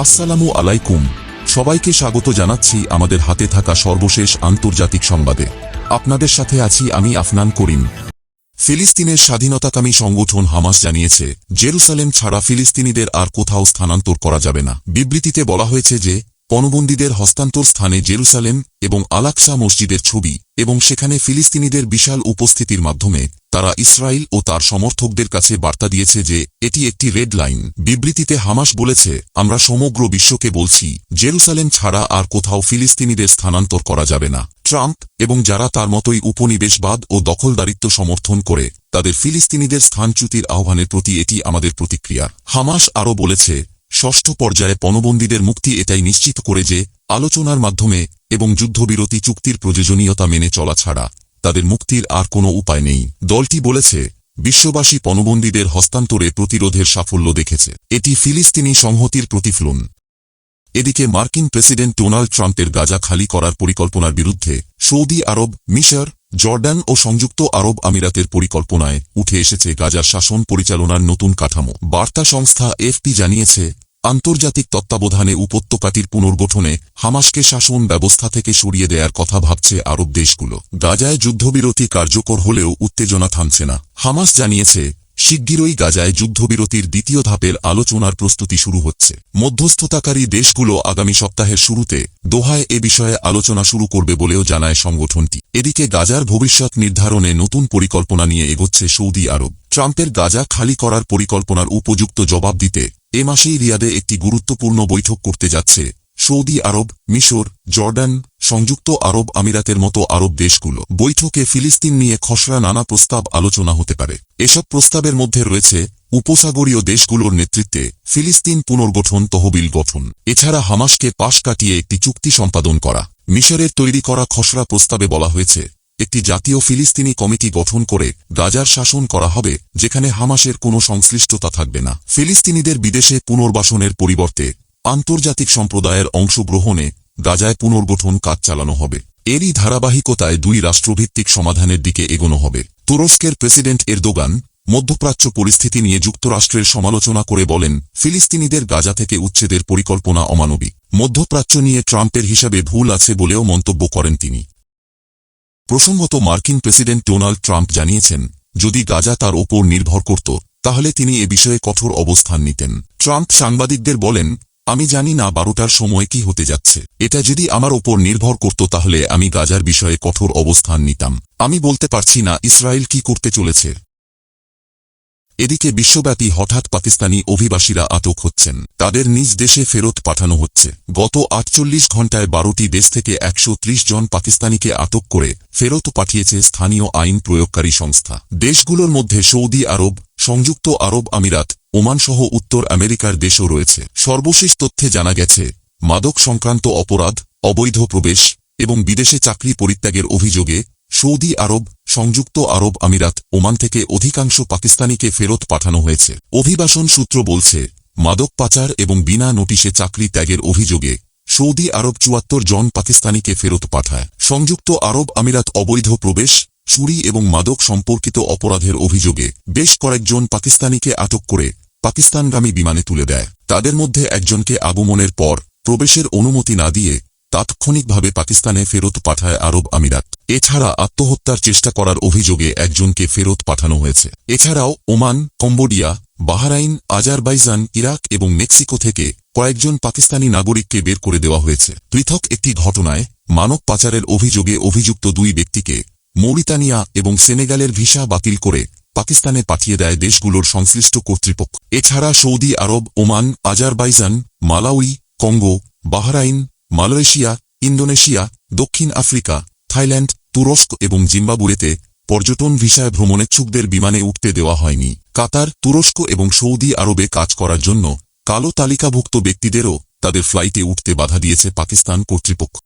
আসসালামু আলাইকুম। সবাইকে স্বাগত জানাচ্ছি আমাদের হাতে থাকা সর্বশেষ আন্তর্জাতিক সংবাদে। আপনাদের সাথে আছি আমি আফনান করিম। ফিলিস্তিনের স্বাধীনতাকামী সংগঠন হামাস জানিয়েছে, জেরুসালেম ছাড়া ফিলিস্তিনিদের আর কোথাও স্থানান্তর করা যাবে না। বিবৃতিতে বলা হয়েছে যে, পণবন্দীদের হস্তান্তর স্থানে জেরুসালেম এবং আলাকসা মসজিদের ছবি এবং সেখানে ফিলিস্তিনিদের বিশাল উপস্থিতির মাধ্যমে তারা ইসরায়েল ও তার সমর্থকদের কাছে বার্তা দিয়েছে যে এটি একটি রেড লাইন। বিবৃতিতে হামাস বলেছে, আমরা সমগ্র বিশ্বকে বলছি, জেরুসালেম ছাড়া আর কোথাও ফিলিস্তিনিদের স্থানান্তর করা যাবে না। ট্রাম্প এবং যারা তার মতোই উপনিবেশবাদ ও দখলদারিত্ব সমর্থন করে, তাদের ফিলিস্তিনিদের স্থানচ্যুতির আহ্বানের প্রতি এটি আমাদের প্রতিক্রিয়া। হামাস আরও বলেছে, ষষ্ঠ পর্যায়ে পণবন্দীদের মুক্তি এটাই নিশ্চিত করে যে, আলোচনার মাধ্যমে এবং যুদ্ধবিরতি চুক্তির প্রয়োজনীয়তা মেনে চলা ছাড়া তাদের মুক্তির আর কোনো উপায় নেই। দলটি বলেছে, বিশ্ববাসী পণবন্দীদের হস্তান্তরে প্রতিরোধের সাফল্য দেখেছে। এটি ফিলিস্তিনি সংহতির প্রতিফলন। এদিকে মার্কিন প্রেসিডেন্ট ডোনাল্ড ট্রাম্পের গাজা খালি করার পরিকল্পনার বিরুদ্ধে সৌদি আরব, মিশর, জর্ডান ও সংযুক্ত আরব আমিরাতের পরিকল্পনায় উঠে এসেছে গাজার শাসন পরিচালনার নতুন কাঠামো। বার্তা সংস্থা এফপি জানিয়েছে আন্তর্জাতিক তত্ত্বাবধানে উপত্যকাটির পুনর্গঠনে হামাসকে শাসন ব্যবস্থা থেকে সরিয়ে দেয়ার কথা ভাবছে আরব দেশগুলো। গাজায় যুদ্ধবিরতি কার্যকর হলেও উত্তেজনা থামছে না। হামাস জানিয়েছে, শিগগিরই গাজায় যুদ্ধবিরতির দ্বিতীয় ধাপের আলোচনার প্রস্তুতি শুরু হচ্ছে। মধ্যস্থতাকারী দেশগুলো আগামী সপ্তাহের শুরুতে দোহায় এ বিষয়ে আলোচনা শুরু করবে বলেও জানায় সংগঠনটি। এদিকে গাজার ভবিষ্যৎ নির্ধারণে নতুন পরিকল্পনা নিয়ে এগোচ্ছে সৌদি আরব। ট্রাম্পের গাজা খালি করার পরিকল্পনার উপযুক্ত জবাব দিতে এ মাসেই রিয়াদে একটি গুরুত্বপূর্ণ বৈঠক করতে যাচ্ছে। সৌদি আরব, মিশর, জর্ডান, সংযুক্ত আরব আমিরাতের মতো আরব দেশগুলো। বৈঠকে ফিলিস্তিন নিয়ে খসড়া নানা প্রস্তাব আলোচনা হতে পারে। এসব প্রস্তাবের মধ্যে রয়েছে, উপসাগরীয় দেশগুলোর নেতৃত্বে ফিলিস্তিন পুনর্গঠন তহবিল গঠন। এছাড়া হামাসকে পাশ কাটিয়ে একটি চুক্তি সম্পাদন করা। মিশরের তৈরি করা খসড়া প্রস্তাবে বলা হয়েছে একটি জাতীয় ফিলিস্তিনি কমিটি গঠন করে গাজার শাসন করা হবে, যেখানে হামাসের কোনো সংশ্লিষ্টতা থাকবে না। ফিলিস্তিনিদের বিদেশে পুনর্বাসনের পরিবর্তে আন্তর্জাতিক সম্প্রদায়ের অংশগ্রহণে গাজায় পুনর্গঠন কাজ চালানো হবে। এরই ধারাবাহিকতায় দুই রাষ্ট্রভিত্তিক সমাধানের দিকে এগোনো হবে। তুরস্কের প্রেসিডেন্ট এরদোগান মধ্যপ্রাচ্য পরিস্থিতি নিয়ে যুক্তরাষ্ট্রের সমালোচনা করে বলেন, ফিলিস্তিনিদের গাজা থেকে উচ্ছেদের পরিকল্পনা অমানবিক। মধ্যপ্রাচ্য নিয়ে ট্রাম্পের হিসাবে ভুল আছে বলেও মন্তব্য করেন তিনি। প্রসঙ্গত মার্কিন প্রেসিডেন্ট ডোনাল্ড ট্রাম্প জানিয়েছেন, যদি গাজা তার ওপর নির্ভর করত, তাহলে তিনি এ বিষয়ে কঠোর অবস্থান নিতেন। ট্রাম্প সাংবাদিকদের বলেন, আমি জানি না বারোটার সময় কি হতে যাচ্ছে। এটা যদি আমার ওপর নির্ভর করত, তাহলে আমি গাজার বিষয়ে কঠোর অবস্থান নিতাম। আমি বলতে পারছি না ইসরায়েল কি করতে চলেছে। এদিকে বিশ্বব্যাপী হঠাৎ পাকিস্তানি অভিবাসীরা আটক হচ্ছেন। তাদের নিজ দেশে ফেরত পাঠানো হচ্ছে। গত আটচল্লিশ ঘণ্টায় বারোটি দেশ থেকে একশ ত্রিশ জন পাকিস্তানিকে আটক করে ফেরত পাঠিয়েছে স্থানীয় আইন প্রয়োগকারী সংস্থা। দেশগুলোর মধ্যে সৌদি আরব, সংযুক্ত আরব আমিরাত, ওমানসহ উত্তর আমেরিকার দেশও রয়েছে। সর্বশেষ তথ্যে জানা গেছে, মাদক সংক্রান্ত অপরাধ, অবৈধ প্রবেশ এবং বিদেশে চাকরি পরিত্যাগের অভিযোগে সৌদি আরব সংযুক্ত আরব আমিরাত, ওমান থেকে অধিকাংশ পাকিস্তানিকে ফেরত পাঠানো হয়েছে। অভিবাসন সূত্র বলছে, মাদক পাচার এবং বিনা নোটিশে চাকরি ত্যাগের অভিযোগে সৌদি আরব চুয়াত্তর জন পাকিস্তানিকে ফেরত পাঠায়। সংযুক্ত আরব আমিরাত অবৈধ প্রবেশ, চুরি এবং মাদক সম্পর্কিত অপরাধের অভিযোগে বেশ কয়েকজন পাকিস্তানিকে আটক করে পাকিস্তানগামী বিমানে তুলে দেয়। তাদের মধ্যে একজনকে আগমনের পর প্রবেশের অনুমতি না দিয়ে তাৎক্ষণিকভাবে পাকিস্তানে ফেরত পাঠায় আরব আমিরাত। এছাড়া আত্মহত্যার চেষ্টা করার অভিযোগে একজনকে ফেরত পাঠানো হয়েছে। এছাড়াও Oman, Cambodia, Bahrain, Azerbaijan, Iraq এবং মেক্সিকো থেকে কয়েকজন পাকিস্তানি নাগরিককে বের করে দেওয়া হয়েছে। পৃথক একটি ঘটনায় মানব পাচারের অভিযোগে অভিযুক্ত দুই ব্যক্তিকে মৌরিতানিয়া এবং সেনেগালের ভিসা বাতিল করে পাকিস্তানে পাঠিয়ে দেয় দেশগুলোর সংশ্লিষ্ট কর্তৃপক্ষ। এছাড়া Saudi Arab, Oman, Azerbaijan, Malawi, Congo, Bahrain Malaysia, Indonesia, দক্ষিণ আফ্রিকা, থাইল্যান্ড, তুরস্ক এবং জিম্বাবুয়েতে পর্যটন ভিসায় ভ্রমণেচ্ছুকদের বিমানে উঠতে দেওয়া হয়নি। কাতার, তুরস্ক এবং সৌদি আরবে কাজ করার জন্য কালো তালিকাভুক্ত ব্যক্তিদেরও তাদের ফ্লাইটে উঠতে বাধা দিয়েছে পাকিস্তান কর্তৃপক্ষ।